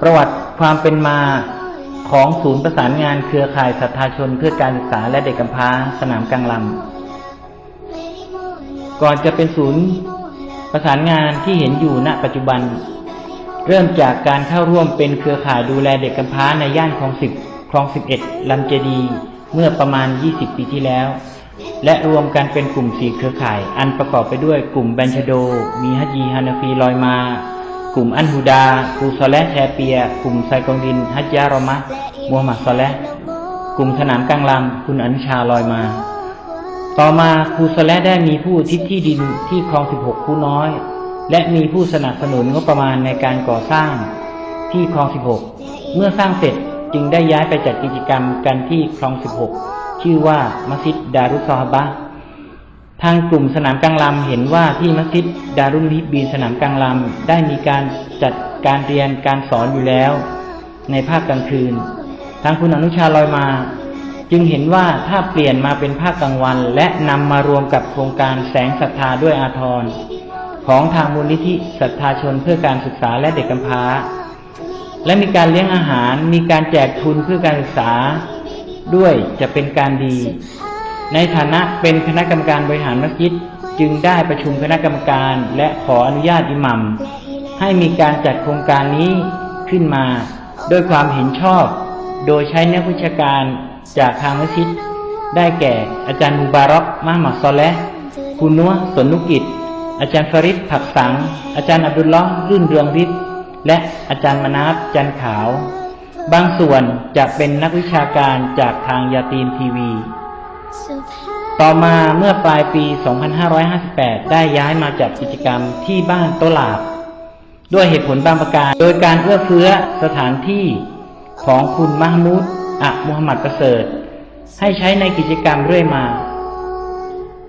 ประวัติความเป็นมาของศูนย์ประสานงานเครือข่ายศรัทธาชนเพื่อการศึกษาและเด็กกำพร้าสนามกลางลำก่อนจะเป็นศูนย์ประสานงานที่เห็นอยู่ณปัจจุบัน เริ่มจากการเข้าร่วมเป็นเครือข่ายดูแลเด็กกำพร้าในย่านคลองสิบคลองสิบเอ็ดลำเจดี เมื่อประมาณ 20 ปีที่แล้ว และรวมกันเป็นกลุ่มสี่เครือข่าย อันประกอบไปด้วยกลุ่มแบนชโด มีฮัจยีฮานาฟีลอยมา กลุ่มอันฮูดาครูซอและแชเปีย กลุ่มไซกองดิน ฮัจยารอมะมูฮัมหมัดซอและกลุ่มสนามกลางลำคุณอนุชาลอยมา ต่อมาครูซอและได้มีผู้ทิศที่ดินที่คลอง 16 คู่น้อย และมีผู้สนับสนุนงบประมาณในการก่อสร้างที่คลอง 16 เมื่อสร้างเสร็จจึงได้ย้ายไปจัดกิจกรรมกันที่คลอง 16 ชื่อว่ามัสยิดดารุซอฮบะ ทางกลุ่มสนามกลางลำเห็นว่าที่มัสยิดดารุนฮิบบีนสนามกลางลำได้มีการจัดการเรียนการสอนอยู่แล้ว ในภาคกลางคืน ทางคุณอนุชาลอยมา จึงเห็นว่าถ้าเปลี่ยนมาเป็นภาคกลางวัน และนำมารวมกับโครงการแสงศรัทธาด้วยอาทรของทางมูลนิธิศรัทธาชนเพื่อการศึกษาและเด็กกำพร้า และมีการเลี้ยงอาหารมีการแจกทุนเพื่อการศึกษาด้วยจะเป็นการดี ในฐานะเป็นคณะกรรมการบริหารมัสยิดจึงได้ประชุมคณะกรรมการและขออนุญาตอิหมัมให้มีการจัดโครงการนี้ขึ้นมาด้วยความเห็นชอบ โดยใช้นักวิชาการจากทางมัสยิดได้แก่อาจารย์มูบารอกมหมัดซอและคุณนัวสนนุกิจ อาจารย์ฟริดผักสัง อาจารย์อับดุลล้อรื่นเรืองฤทธิ์และอาจารย์มนาฟจันขาว บางส่วนจะเป็นนักวิชาการจากทางยาตีนทีวี ต่อมาเมื่อปลายปี 2558 ได้ย้ายมาจัดกิจกรรมที่บ้านโตลาบ ด้วยเหตุผลบางประการ โดยการเอื้อเฟื้อสถานที่ของคุณมหมูดอะมุฮัมมัดประเสริฐ ให้ใช้ในกิจกรรมเรื่อยมา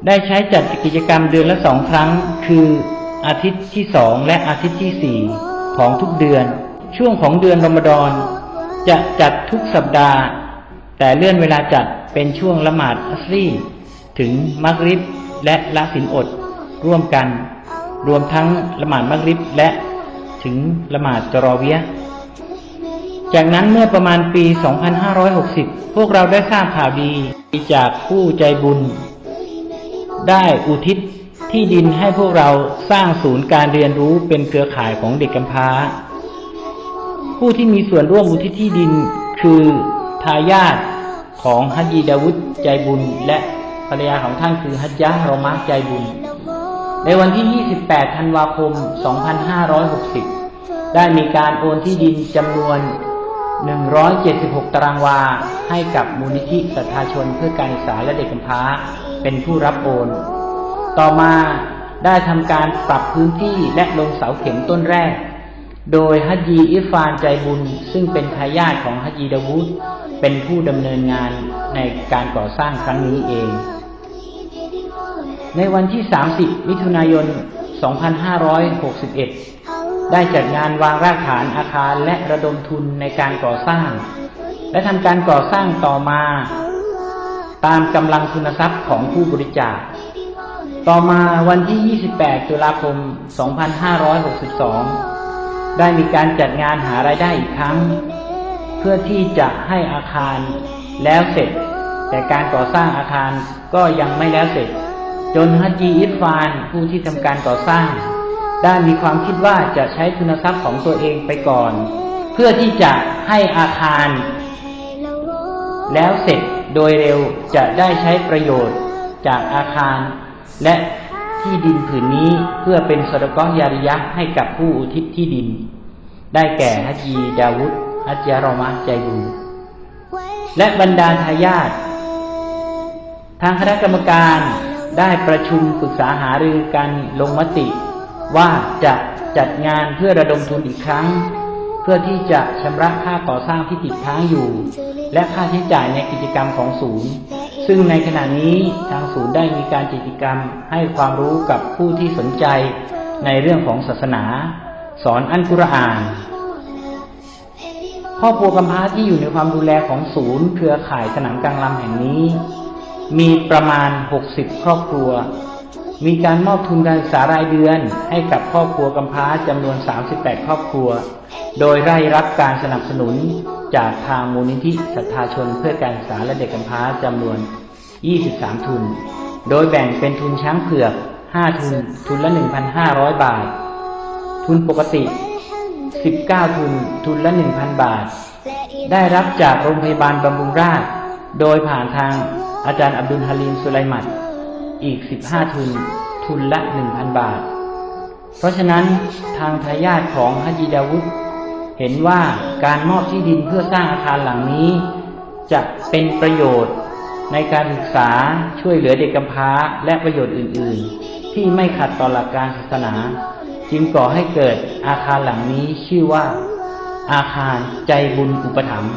ได้ใช้จัดกิจกรรมเดือนละสองครั้ง คืออาทิตย์ที่สองและอาทิตย์ที่สี่ของทุกเดือน ช่วงของเดือนรอมฎอนจะจัดทุกสัปดาห์ แต่เลื่อนเวลาจัด เป็นช่วงละหมาดอัสรีถึงมักริบและละสินอดร่วมกัน รวมทั้งละหมาดมักริบและถึงละหมาดจรอเวียจากนั้นเมื่อประมาณปี 2560 พวกเราได้ทราบข่าวดีจากผู้ใจบุญ ได้อุทิศที่ดินให้พวกเราสร้างศูนย์การเรียนรู้เป็นเครือข่ายของเด็กกำพร้า ผู้ที่มีส่วนร่วมอุทิศที่ดินคือทายาท ของฮัจยีดาวุฒใจบุญ และภรรยาของท่านคือฮัจยะรอมะใจบุญ ในวันที่ 28 ธันวาคม 2560 ได้มีการโอนที่ดินจำนวน 176 ตารางวา ให้กับมูลนิธิสัทธาชนเพื่อการศึกษาและเด็กกำพร้า เป็นผู้รับโอน ต่อมาได้ทำการปรับพื้นที่และลงเสาเข็มต้นแรก โดยฮัจยีอิฟานใจบุญ ซึ่งเป็นทายาทของฮัจยีดาวุฒเป็นผู้ดำเนินงานในการก่อสร้างครั้งนี้เอง ในวันที่ 30 มิถุนายน 2561 ได้จัดงานวางรากฐานอาคารและระดมทุนในการก่อสร้าง และทำการก่อสร้างต่อมา ตามกำลังทุนทรัพย์ของผู้บริจาค ต่อมาวันที่ 28 ตุลาคม 2562 ได้มีการจัดงานหารายได้อีกครั้ง เพื่อที่จะให้อาคารแล้วเสร็จ แต่การก่อสร้างอาคารก็ยังไม่แล้วเสร็จ จนฮัจีอิฟฟานผู้ที่ทำการก่อสร้าง ได้มีความคิดว่าจะใช้ทุนทรัพย์ของตัวเองไปก่อน เพื่อที่จะให้อาคาร แล้วเสร็จโดยเร็วจะได้ใช้ประโยชน์จากอาคาร และ ที่ดินผืนนี้เพื่อเป็นสดกอยาริยะให้กับผู้อุทิศที่ดิน ได้แก่ฮัจีดาวุฒฮัจยารอมะใจบุญและบรรดาทายาททางคณะกรรมการได้ประชุมปรึกษาหารือกันลงมติ ว่าจะจัดงานเพื่อระดมทุนอีกครั้ง เพื่อที่จะชำระค่าก่อสร้างที่ติดค้างอยู่ และค่าใช้จ่ายในกิจกรรมของศูนย์ ซึ่งในขณะนี้ทางศูนย์ได้มีการกิจกรรมให้ความรู้กับผู้ที่สนใจในเรื่องของศาสนา สอนอันกุรอานครอบครัวกำพร้าที่อยู่ในความดูแลของศูนย์เครือข่ายสนามกลางลำแห่งนี้ มีประมาณ 60 ครอบครัว มีการมอบทุนการศึกษารายเดือนให้กับครอบครัวกำพร้าจำนวน 38 ครอบครัว โดยได้รับการสนับสนุน จากทางมูลนิธิศรัทธาชนเพื่อการศึกษาและเด็กกำพร้าจำนวน 23 ทุน โดยแบ่งเป็นทุนช้างเผือก 5 ทุน ทุนละ 1,500 บาท ทุนปกติ 19 ทุน ทุนละ 1,000 บาท ได้รับจากโรงพยาบาลบำรุงราษฎร์โดยผ่านทางอาจารย์อับดุลฮาลีมสุไลมัดอีก 15 ทุน ทุนละ 1,000 บาท เพราะฉะนั้นทางทายาทของฮัจจีดาวุฒ เห็นว่าการมอบที่ดินเพื่อสร้างอาคารหลังนี้ จะเป็นประโยชน์ในการศึกษาช่วยเหลือเด็กกำพร้าและประโยชน์อื่น ๆ ที่ไม่ขัดต่อหลักการศาสนา จึงก่อให้เกิดอาคารหลังนี้ชื่อว่า อาคารใจบุญอุปถัมภ์